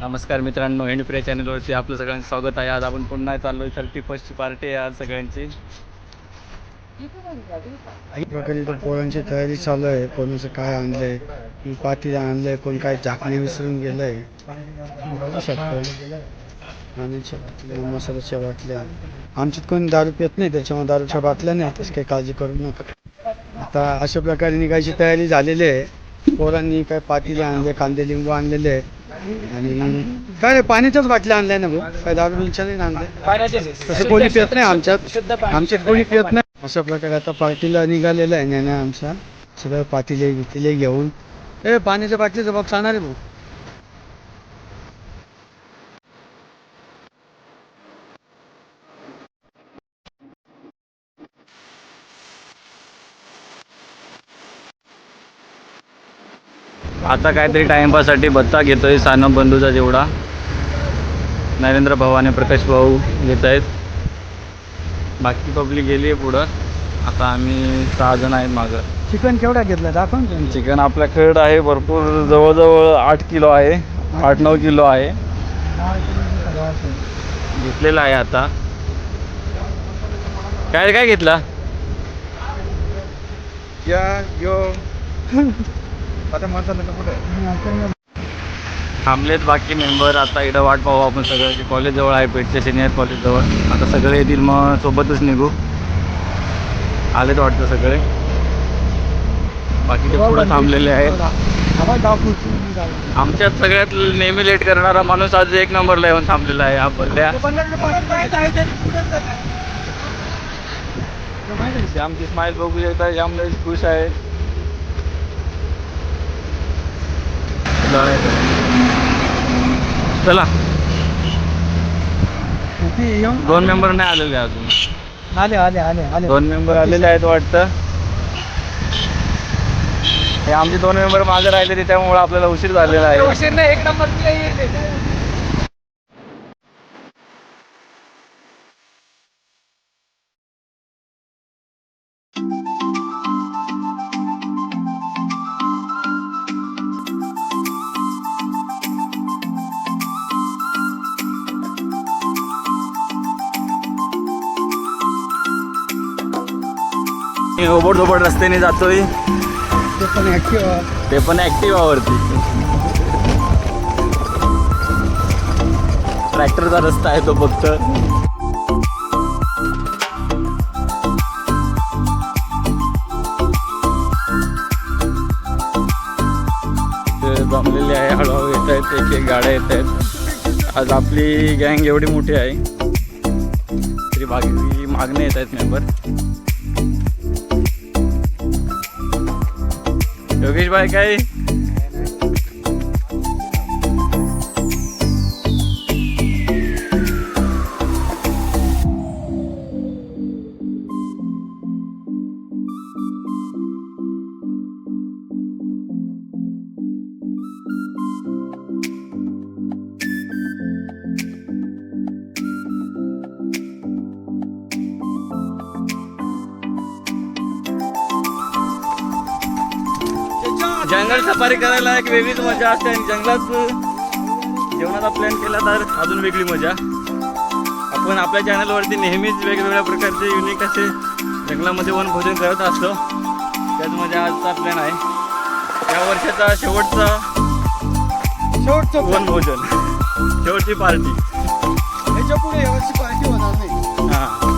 नमस्कार मित्रांनो एंड प्रे चॅनलवरती आपलं सगळ्यांचं स्वागत आहे. आज आपण पुन्हा चाललो आहे थर्टी फर्स्टची पार्टी आहे आज सगळ्यांची. प्रकारे इथं पोरांची तयारी चालू आहे. कोणाचं काय आणलंय कोण पाती आणलंय कोण काय झाकणे विसरून गेलंय. बघू शकतो. पाण्याच्या मसाल्याच्या बाटल्या. आमच्यात कोणी दारू पित नाही त्याच्यामुळे दारूच्या बाटल्या नाही. तसं काही काळजी करू नका. आता अशा प्रकारे निघायची तयारी झालेली आहे. पोरांनी काय पातीला आणले कांदे लिंबू आणलेले आहे. आणि काय रे पाण्याच्याच बाटल्या आणल्या ना भाऊ? काय दारू बिलच्या नाही आणल्या? तसं कोणी पित नाही आमच्यात. आमच्यात कोणी पित नाही. अशा प्रकारे आता पार्टीला निघालेला आहे ज्ञाना आमचा. सगळं पातीले बितीले घेऊन. ए पाण्याच्या बाटलीचा बाप सांगणार आहे भाऊ. आता काहीतरी टाइमपाससाठी बत्ता घेतोय सानप बंधूचा जेवढा. नरेंद्र भाऊ आणि प्रकाश भाऊ घेत आहेत. बाकी पब्लिक गेली आहे पुढं. आता आम्ही सहा जण आहेत मागं. चिकन केवढा घेतला दाखव ना तुम्ही. चिकन आपल्याकडं आहे भरपूर. जवळजवळ आठ किलो आहे. आठ नऊ किलो आहे. घेतलेला आहे आता. काय काय घेतला? या यो. थांबलेत बाकी मेंबर आता इकडं वाट पाहू आपण सगळं. कॉलेज जवळ आहे पेठच्या सिनियर कॉलेज जवळ. आता सगळे येतील मग सोबतच निघू. आलेत वाटतं सगळे. बाकी ते पुढं थांबलेले आहेत. आमच्यात सगळ्यात नेहमी लेट करणारा माणूस आज एक नंबरला येऊन थांबलेला आहे. आपल्या आमची स्माईल बघू शकता. लई खुश आहे. चला. दोन मेंबर नाही आलेले अजून. आले आले आले आले. दोन मेंबर आलेले आहेत वाटतं. हे आमचे दोन मेंबर मागे राहिले त्यामुळे आपल्याला उशीर झालेला आहे. एक नंबर मी ओबड धोबड रस्त्याने जातोय. ते पण ते पण ऍक्टिव्हावरती ट्रॅक्टरचा रस्ता आहे तो फक्त. ते जमलेले आहे हळूहळू येत आहेत एक एक गाड्या येत आहेत आज आपली गँग एवढी मोठी आहे. तरी बाकी मागणे येत आहेत मेंबर. योगेश भाई जंगल सफारी करायला एक वेगळीच मजा असते आणि जंगलात जेवणाचा प्लॅन केला तर अजून वेगळी मजा. आपण आपल्या चॅनलवरती नेहमीच वेगवेगळ्या प्रकारचे युनिक असे जंगलामध्ये वनभोजन करत असतो त्याचमध्ये आजचा प्लॅन आहे. या वर्षाचा शेवटचा शेवटचं वनभोजन. शेवटची पार्टी ह्याच्या पुढे यावर्षी पार्टी होणार नाही. हां.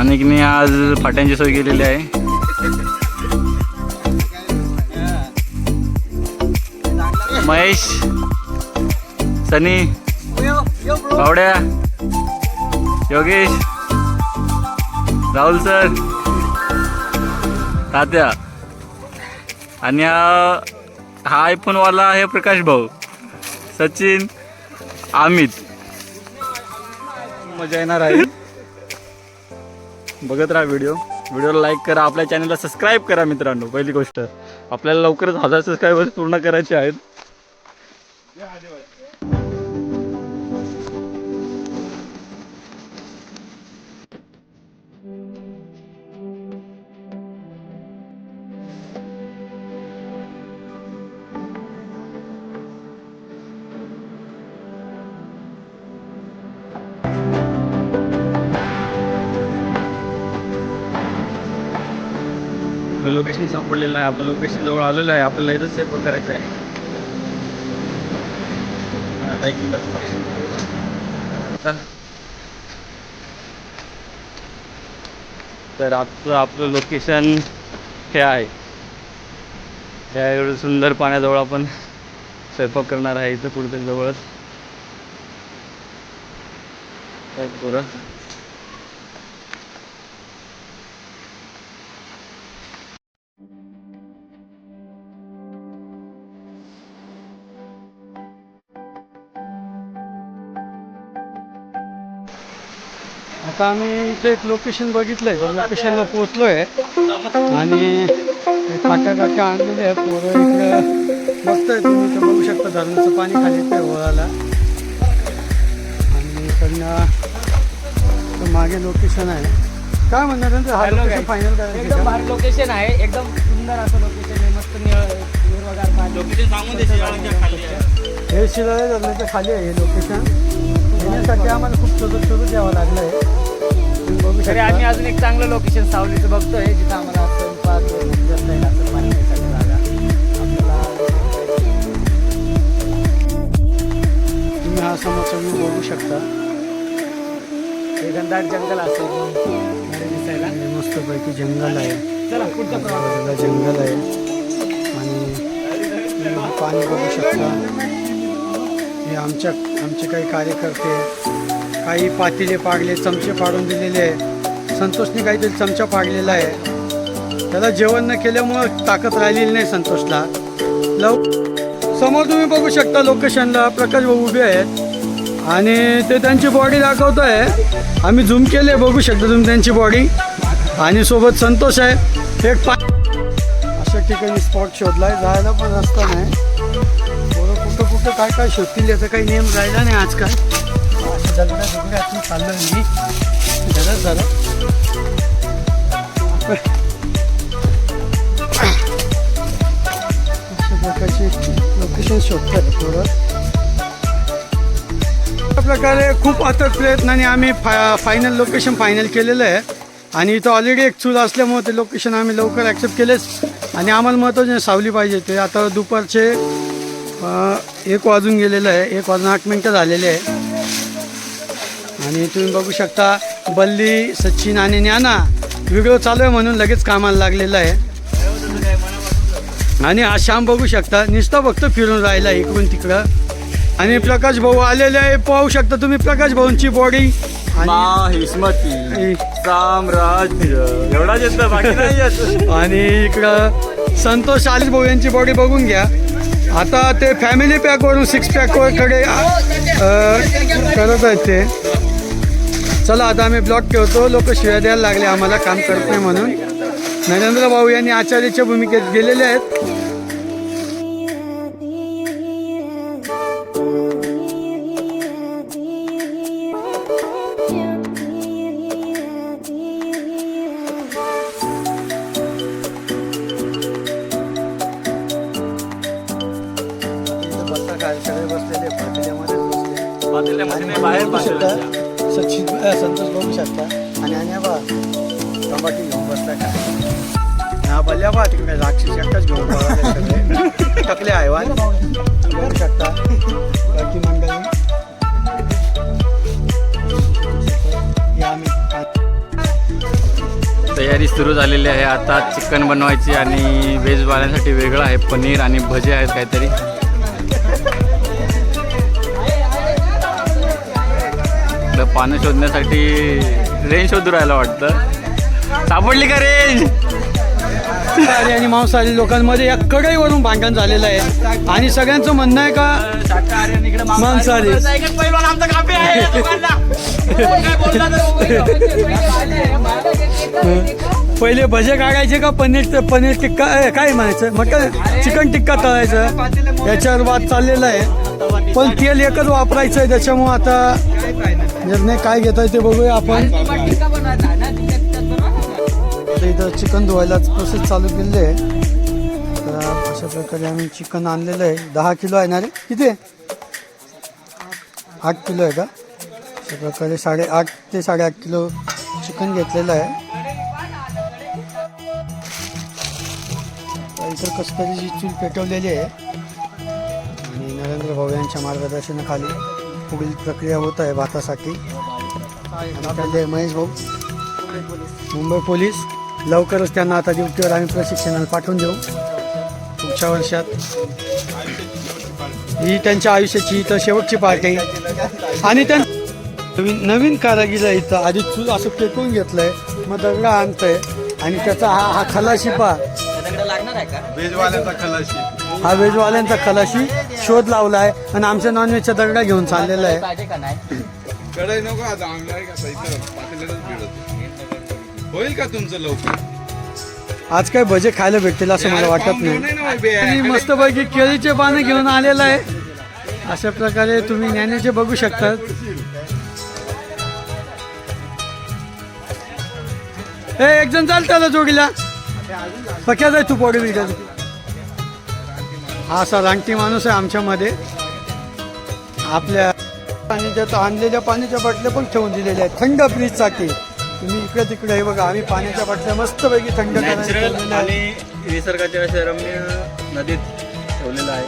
माणिकने आज फाट्यांची सोय केलेली आहे. महेश सनी पावड्या योगेश राहुल सर तात्या आणि हा आयफोनवाला आहे प्रकाश भाऊ सचिन अमित मजा येणार आहे. बघत राहा व्हिडिओ व्हिडिओला लाईक करा. आपल्या चॅनलला सबस्क्राईब करा मित्रांनो. पहिली गोष्ट. आपल्याला लवकरच हजार सबस्क्रायबर्स पूर्ण करायचे आहेत. लोकेशन सापडलेलं आहे आपण लोकेशन जवळ आलेलं आहे. आपल्याला इथंच सेफ करायचं आहे. तर आजचं आपलं लोकेशन हे आहे. ह्या एवढं सुंदर पाण्याजवळ आपण स्वयंपाक करणार आहे. इथं कुठेतरी जवळच. पुरं? आता आम्ही इथे एक लोकेशन बघितलंय. लोकेशनला पोहोचलोय. आणि काट्या काट्या आणलेले आहे पोरं इकडं बघताय तुम्ही इथं बघू शकता धरणाचं पाणी खाली येतंय ओळाला आणि इकडनं मागे लोकेशन आहे. काय म्हणणार आहे? हा लोकेशन फायनल एकदम करायचं भारी लोकेशन आहे. एकदम सुंदर असं लोकेशन आहे. मस्त निळ हिरवगार लोकेशन सांगून आहे. हे शिराळे धरणाच्या खाली आहे हे लोकेशन येण्यासाठी आम्हाला खूप शोधत शोधत यावं लागलं आहे तरी आम्ही अजून एक चांगलं लोकेशन सावलीचं बघतोय जिथं आम्हाला असं पाणी प्यायसाठी जागा. आपल्याला तुम्ही हा समोरचा व्ह्यू बघू शकता. हे घनदाट जंगल असेल. दिसायला मस्तपैकी जंगल आहे. चला आजूबाजूला जंगल आहे. आणि पाणी बघू शकता. हे आमच्या आमचे काही कार्यकर्ते काही पातेले पाडले चमचे पाडून दिलेले आहे संतोषने काहीतरी चमचा पाडलेला आहे. त्याला जेवण न केल्यामुळं ताकद राहिलेली नाही संतोषला. लव समोर तुम्ही बघू शकता लोकेशनला प्रकाश भाऊ उभे आहेत. आणि ते त्यांची बॉडी दाखवत आहे आम्ही झूम केले बघू शकता तुम्ही त्यांची बॉडी आणि सोबत संतोष आहे. एक पा अशा ठिकाणी स्पॉट शोधला आहे जायला पण रस्ता नाही. कुठं काय काय शोधतील याचा काही नियम राहिला नाही आजकाल. अशा दगड्या दगड्यात मी. चाललो झालं अशा प्रकारची लोकेशन शोधतात पोरं अशा प्रकारे खूप अथक प्रयत्नाने आम्ही फा फायनल लोकेशन फायनल केलेलं आहे. आणि इथं ऑलरेडी एक चूल असल्यामुळे ते लोकेशन आम्ही लवकर ॲक्सेप्ट केलेच. आणि आम्हाला महत्त्वाचे सावली पाहिजे. ते आता दुपारचे एक वाजून गेलेलं आहे. एक वाजून आठ मिनटं झालेले आहे. आणि तुम्ही बघू शकता बल्ली सचिन आणि ज्ञाना व्हिडिओ चालू आहे म्हणून लगेच कामाला लागलेलं आहे. आणि हा श्याम बघू शकता नुसता फक्त फिरून राहिला इकडून तिकडं. आणि प्रकाश भाऊ आलेले आहे. पाहू शकता तुम्ही प्रकाश भाऊंची बॉडी आणि साम्राज्य. इकडं संतोष आलिस भाऊ यांची बॉडी बघून घ्या. आता ते फॅमिली पॅकवरून सिक्स पॅकवर कडे करत आहेत ते. चला आता आम्ही ब्लॉक ठेवतो. लोक शिव्या द्यायला लागले आम्हाला काम करत नाही म्हणून. नरेंद्र भाऊ यांनी आचार्याच्या भूमिकेत गेलेले आहेत. सगळे. बघू शकता. बाकी मंडळी. तयारी सुरू झालेली आहे. आता चिकन बनवायची आणि व्हेज बनवण्यासाठी वेगळं आहे. पनीर आणि भजे आहेत काहीतरी. इकडं पानं शोधण्यासाठी रेंज शोधू राहायला वाटतं. सापडली का रेंज शाकाहारी आणि मांसाहारी लोकांमध्ये या कढईवरून भांडण झालेलं आहे. आणि सगळ्यांचं म्हणणं आहे का? मांसाहारी. पहिले भजे काढायचे का? पनीर पनीर टिक्का काय म्हणायचं? मटन चिकन टिक्का तळायचं. याच्यावर वाद चाललेला आहे. पण तेल एकच वापरायचं आहे त्याच्यामुळं आता निर्णय काय घेताय ते बघूया आपण. तर इथं चिकन धुवायलाच प्रोसेस चालू केलेली आहे. तर अशा प्रकारे आम्ही चिकन आणलेलं आहे. दहा किलो आहे ना रे? किती? आहे आठ किलो आहे का? अशा प्रकारे साडे आठ ते साडेआठ किलो चिकन घेतलेलं आहे. इतर कस्तरीची चूल पेटवलेली आहे. आणि नरेंद्र भाऊ यांच्या मार्गदर्शनाखाली पुढील प्रक्रिया होत आहे भातासाठी. महेश भाऊ. मुंबई पोलीस. लवकरच त्यांना आता ड्युटीवर आम्ही प्रशिक्षणाला पाठवून देऊ. पुढच्या वर्षात. ही त्यांच्या आयुष्याची इथं शेवटची पार्टी आणि त्या नवीन नवीन कारागिरा इथं आधी चूल असं फेकून घेतलंय मग दगडा आणतंय. आणि त्याचा हा हा खलाशी पा हा वेजवाल्यांचा खलाशी शोध लावलाय आणि आमच्या नॉनव्हेजचा दगडा घेऊन चाललेला आहे. नको होईल का तुमचं लवकर? आज काय भजे खायला भेटतील असं मला वाटत नाही. आणि मस्तपैकी केळीचे पानं घेऊन आलेलं आहे. अशा प्रकारे तुम्ही ज्ञानाचे बघू शकता ए एक जण चाल त्याला जोडीला. पक्या जाय तू पोडवी हा असा रांगटी माणूस आहे आमच्यामध्ये. आपल्या त्यात आणलेल्या पाण्याच्या बाटल्या पण ठेवून दिलेल्या आहेत. थंड फ्रीजसाठी. तुम्ही इकडे तिकडे हे बघा आम्ही पाण्याच्या बाटल्या मस्तपैकी थंड नॅचरल. आणि निसर्गाच्या अशा रम्य नदीत ठेवलेलं आहे.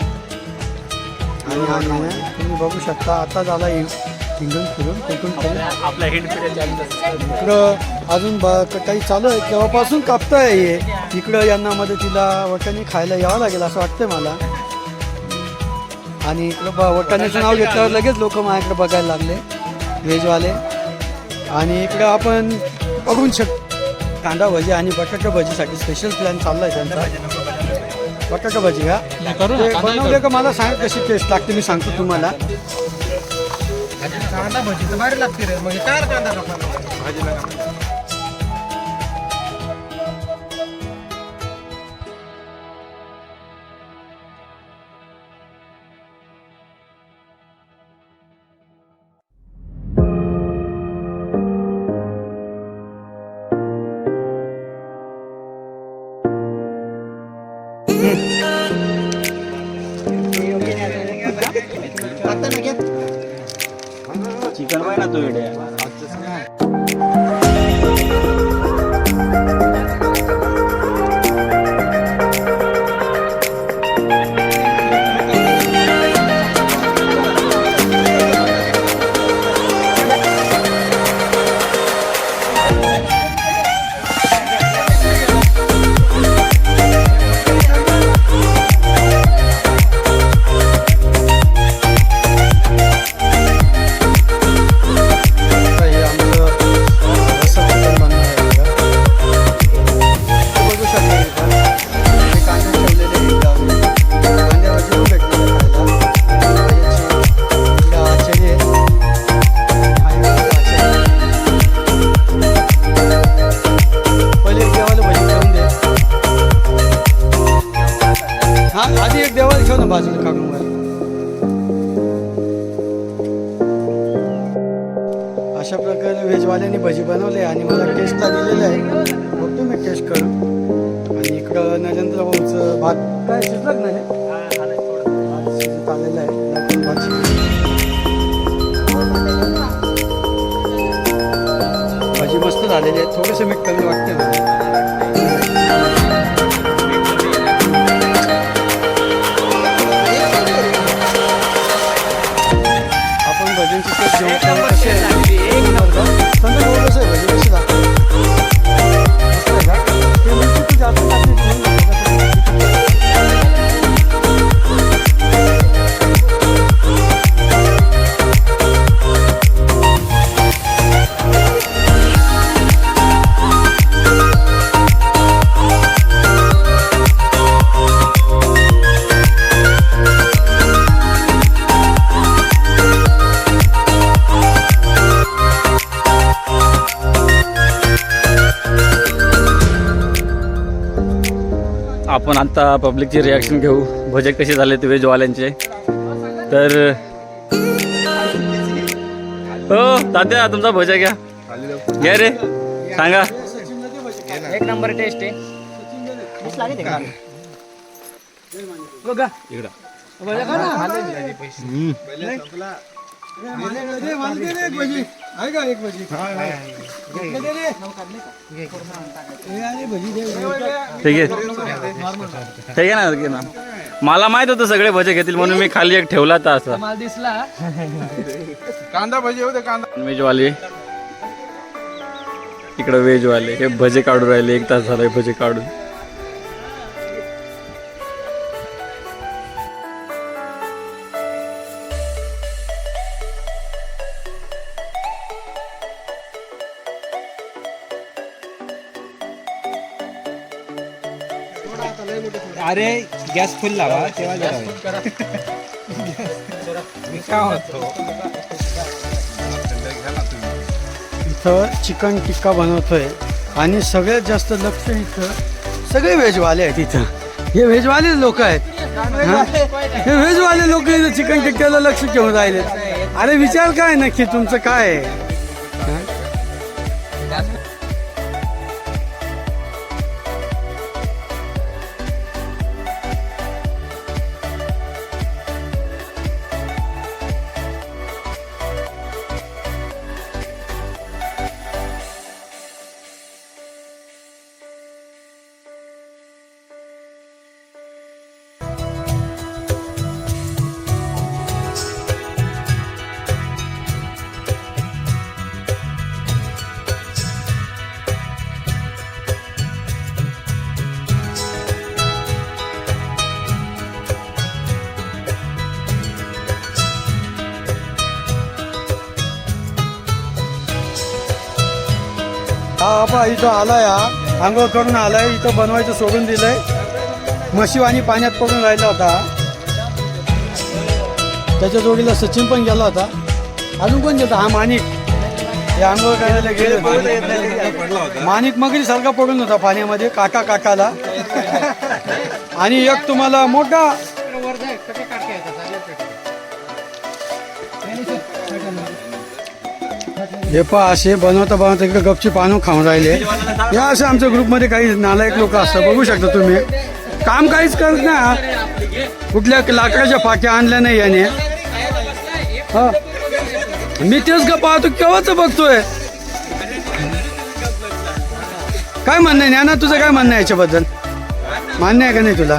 आणि हा नाण्या तुम्ही बघू शकता आता झाला हिंडून फिरून कुठून फिरून. आपल्या हिंड इकडं अजून ब- काही चालू आहे केव्हापासून कापताय हे. इकडं यांना मदतीला वटाणे खायला यावं लागेल असं वाटतंय मला. आणि इकडं ब- वटाण्याचं नाव घेतल्यावर लगेच लोक माझ्याकडे बघायला लागले. व्हेजवाले. आणि इकडं आपण बघून शक कांदा भजी आणि बटाटा भजीसाठी स्पेशल प्लॅन चाललाय त्यांचा. बटाटा भजी का ते बनवले का? मला सांग कशी टेस्ट लागते मी सांगतो तुम्हाला. कांदा भजी तर भारी लागते रे. म्हणजे काय कांदा? चिकन आपण आता पब्लिकचे रिॲक्शन घेऊ. भजे कसे झाले ते व्हेजवाल्यांचे तर हो तात्या तुमचा भजा घ्या. घ्या रे सांगा. एक नंबर टेस्ट आहे. ठीक आहे ठीक आहे ना ठीक ना मला माहीत होतं सगळे भजे घेतील म्हणून मी खाली एक ठेवला होता असं माल दिसला कांदा. भजी होते कांदा व्हेजवाले इकडं व्हेजवाले हे भजे काढून राहिले एक तास झालाय भजे काढून. गॅस फुल लावा तेव्हा जरा मी काय होतो इथं चिकन टिक्का बनवतोय आणि सगळ्यात जास्त लक्ष इथं सगळे व्हेजवाले आहेत इथं. हे व्हेजवाले लोक आहेत. हा? हे व्हेजवाले लोक इथं चिकन टिक्क्याला लक्ष ठेवून राहिले. अरे विचार काय नक्की तुमचं काय आहे? बाबा इथं आलाय हा. आंघोळ करून आलाय इथं बनवायचं सोडून दिलंय. म्हशीवाणी पाण्यात पडून राहिला होता. त्याच्या जोडीला सचिन पण गेला होता. अजून कोण गेला हा माणिक. हे आंघोळ करायला गेले. माणिक मगरी सारखा पडून होता पाण्यामध्ये. काटा काटाला आणि एक तुम्हाला मोठा हे पहा असे बनवता बनवता इकडे गपची पानं खाऊन राहिले. या असं आमच्या ग्रुपमध्ये काही नालायक लोक असतात बघू शकता तुम्ही. काम काहीच करत नाही कुठल्या लाकडाच्या फाक्या आणल्या नाही याने. हा. मी तेच का पाहतो केव्हाच बघतोय? काय म्हणणं आहे? ना तुझं काय म्हणणं आहे याच्याबद्दल? मान्य आहे का नाही तुला?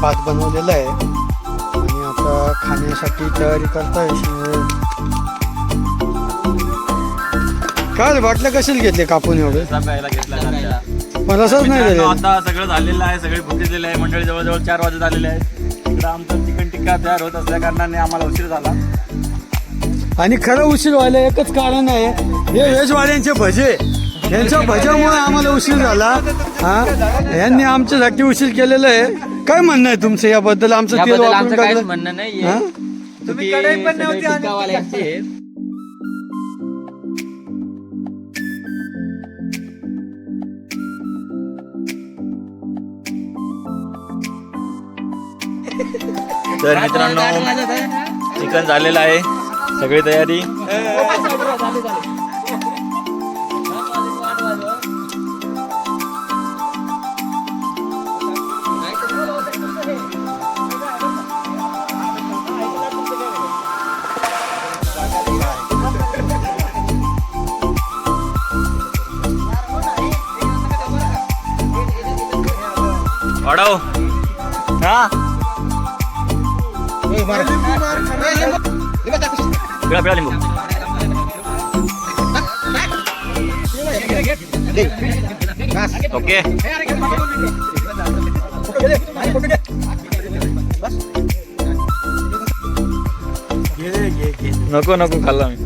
भात बनवलेला आहे. आणि आता खाण्यासाठी तयारी करताय. काय बाटल्या कशाला घेतले कापून एवढे. मला असंच नाही झालं आता सगळं झालेलं आहे सगळे भुकेलेले आहे. मंडळी जवळजवळ चार वाजत आलेले आहेत. इकडं आमचं चिकन टिक्का तयार होत असल्या कारणाने आम्हाला उशीर झाला. आणि खरं उशीर व्हायला एकच कारण आहे हे व्हेजवाल्यांचे भजे. यांच्या भज्यामुळे आम्हाला उशीर झाला. हा? यांनी आमच्यासाठी उशीर केलेलं आहे. काय म्हणणं आहे तुमचं याबद्दल? आमचं तेल याबद्दल वापरून आमचं काहीच टाकलं. म्हणणं नाही हा? तुम्ही कढई पण नव्हती तर मित्रांनो चिकन झालेलं आहे. सगळी तयारी. हा पिळा पिळा लिंबू ओके नको नको खाल्ला मी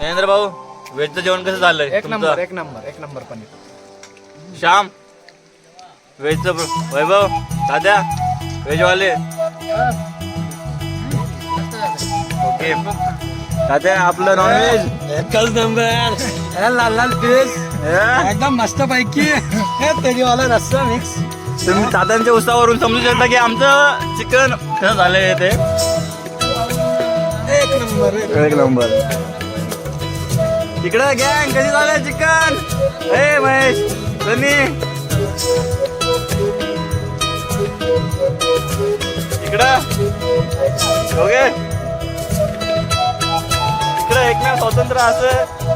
नरेंद्र भाऊ वेजचं जेवण कसं झालंय? एक नंबर तुमचं? एक नंबर एक नंबर पनीर. श्याम? वेजचं वैभव? दाद्या? वेजवाले? ओके. दाद्या आपलं नॉनव्हेज एकच नंबर लाल लाल पीस एकदम मस्त पैकी तरीवाला रस्सा मिक्स तुम्ही दादांच्या उसावरून समजू शकता की आमचं चिकन कसं झालंय ते. एक नंबर एक नंबर. तिकडं गँग कधी झालंय चिकन? ए महेश सनी इकडं. ओके. इकडं एकमेव स्वतंत्र असं.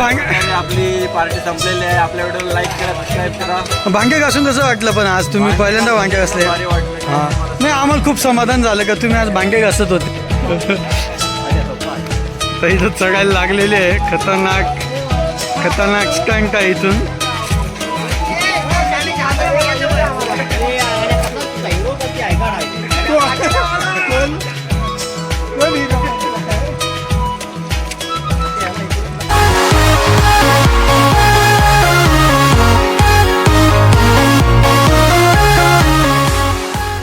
आपली पार्टी संपलेली आहे. आपल्या व्हिडिओ लाईक करा सबस्क्राईब करा. भांगे घासून कसं वाटलं पण आज तुम्ही? पहिल्यांदा भांगे घासले. हा. नाही आम्हाला खूप समाधान झालं का तुम्ही आज भांगे घासत होते? तर इथं चढायला लागलेले आहे. खतरनाक खतरनाक स्टंट आहे इथून.